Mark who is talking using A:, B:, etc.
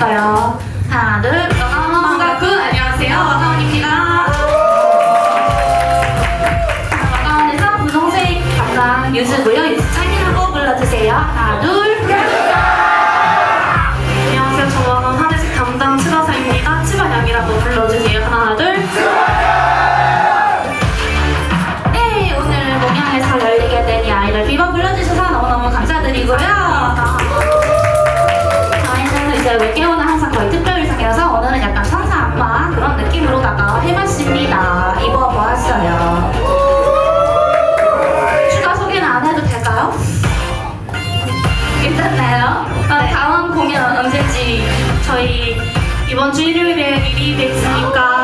A: 할까요? 하나, 둘, 와가원군 안녕하세요. 와가원입니다. 와가원에서 분홍색 담당 유수고요. 유수창이라고 불러주세요. 하나, 둘.
B: 안녕하세요. 저와는 하늘색 담당 칠화사입니다. 칠화양이라고 불러주세요.
A: 괜찮나요? 아, 다음 공연 언제지?
B: 저희 이번 주 일요일에 미리 뵙으니까